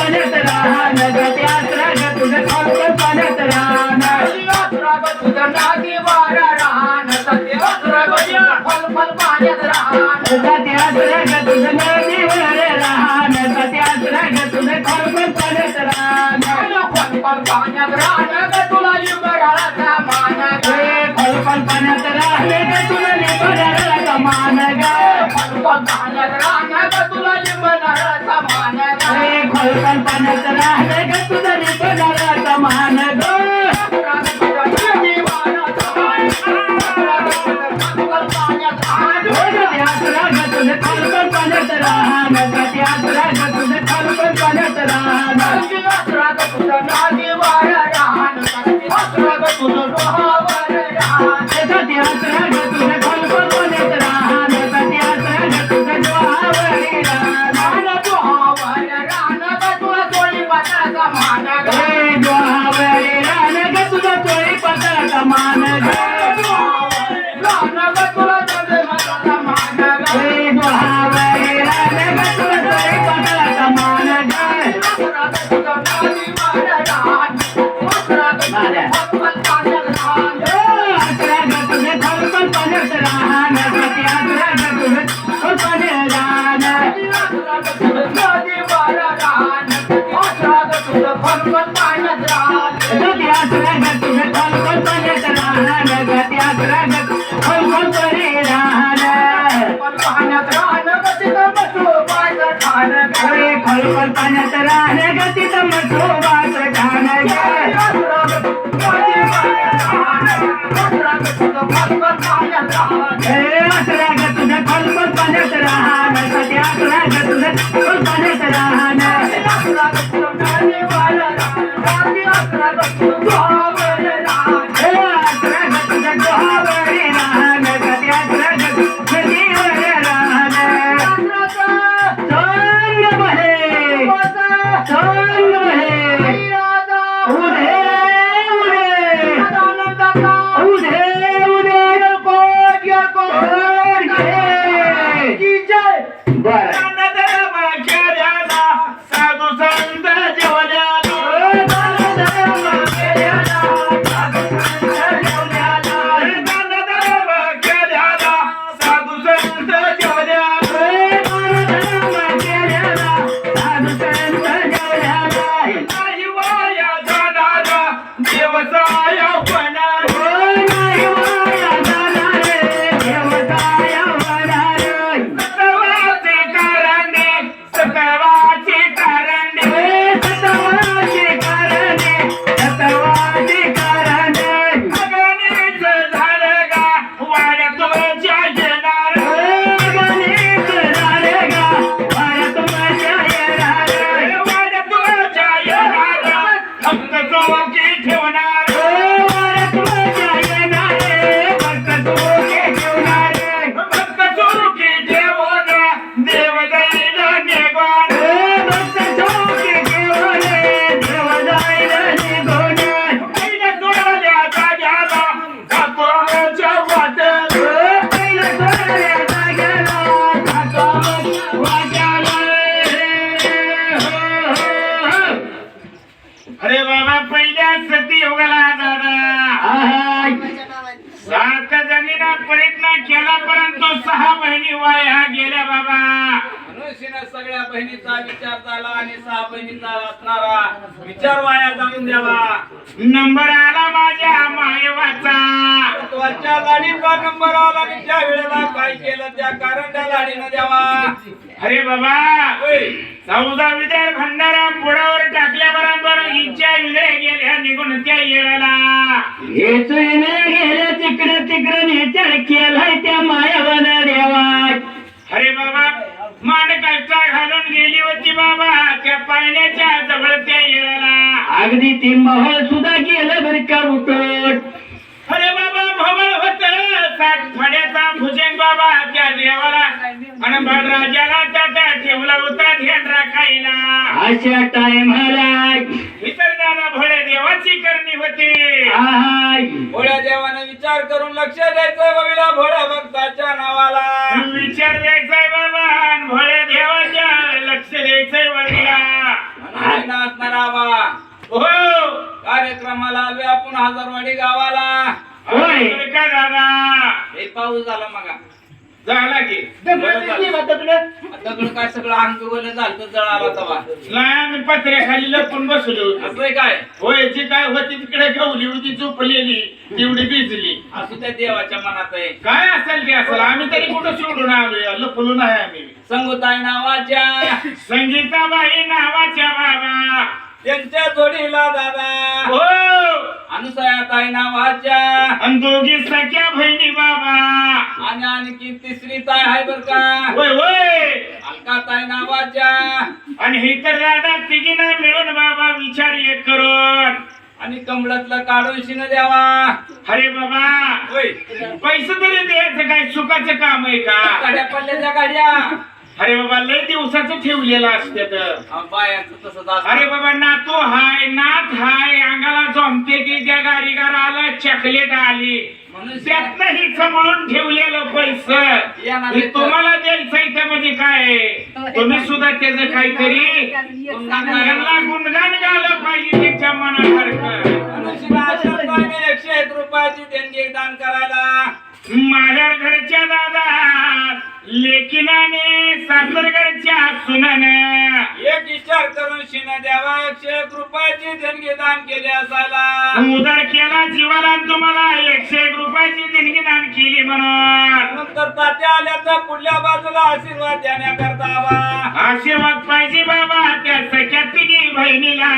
पाण्यात राहण ग त्यात राग तुझं खळखळ पाण्यात राहण सत्यात राग तुझं नदीवर राहण सत्यात राग तुझं खळखळ पाण्यात राहण खळखळ पाण्यात राहणे ग तुला निबराला कमान ग. खळखळ पाण्यात राहणे ग तुला निबराला कमान ग तुझ्या सत्यात राग पाण्यात राहा. I'm যায় प्रयत्न केला परंतु सहा बहिणी वाया गेल्या बाबा. मनुष्याने सगळ्या बहिणीचा विचार झाला आणि सहा बहिणीचा असणारा विचार वाया जाऊन द्यावा. नंबर आला माझ्या मायवाचा. लाडीचा नंबर आला आणि त्या वेळेला काय केलं त्या कारण त्या लाडीनं द्यावा. अरे बाबा चौदा विद्या भंडारा पुढावर टाकल्याबरोबर हिच्या विजय गेल्या निघून त्या येळाला. गेलं पाण्याच्या जवळ त्या येळाला. अगदी ते महल सुद्धा गेलं बरं का उठट अरे बाबा भवळ होत. सात फड्याचा भुजंग बाबा त्या देवाला. आणि बळराजाला त्याचा ठेवला होता ध्यान राखायला अशा टायमाला इतर दादा भोळे देवाची करणी होती. आहाय. भोळ्या देवाने विचार करून लक्ष द्यायचं बघितला भोळ्या भक्ताच्या नावाला. विचार द्यायचाय बाबा आणि भोळ्या देवाच्या लक्ष द्यायचंय वडीला आबा हो. कार्यक्रमाला आलोय आपण हजारवाडी गावाला. होय. का दादा? हे पाऊस झाला मगा. झाला की. दगड दिसली का दगड? दगड काय सगळं अंग वगैरे झालं तर जळाला तवा. नाही आम्ही पत्र्याखाली लपून बसलो होतो. असं काय? होय जी काय होती तिकडे गवली होती झोपलेली तेवढी भिजली. असू त्या देवाच्या मनात आहे. काय असेल ते असेल आम्ही तरी कुठं सोडून आलोय? लपलो नाही आम्ही. संगोताई नावाच्या. संगीताबाई नावाच्या बाबा. त्यांच्या जोडीला दादा. हो. अनुसयाताई नावाच्या. आणि दोघी सख्या बहिणी बाबा. आणि आणखी तिसरी ताई आहे बर का. होय होय. अलकाताई नावाच्या. आणि हे तर दादा तिघीना मिळून बाबा विचार एक करून. आणि कमळातलं काढून शिन द्यावा. अरे बाबा होय. पैसे तरी द्यायचं काय? सुखाचं काम आहे का? गाड्या पडल्याच्या गाड्या. अरे बाबा लय दिवसाचं ठेवलेलं असते तर हा, बायांचं तसंच असतं. अरे बाबा नातू हाय नाथ हाय अंगाला जमते की त्या गाडीगार आला चॉकलेट आली म्हणून त्यातनं ही सांभाळून ठेवलेलं हे तर. तुम्हाला द्यायचं इथं म्हणजे काय आहे? तुम्ही सुद्धा त्याचं काहीतरी त्यांना गुणगान गायला पाहिजे एक रुपयाची देणगी दान केली असायला. उदर केला जीवाला तुम्हाला एकशे एक रुपयाची देणगी दान केली म्हणून. नंतर तात्या आल्या तर पुढल्या बाजूला आशीर्वाद देण्याकरता आशीर्वाद पाहिजे बाबा त्या सख्या तिघी बहिणीला.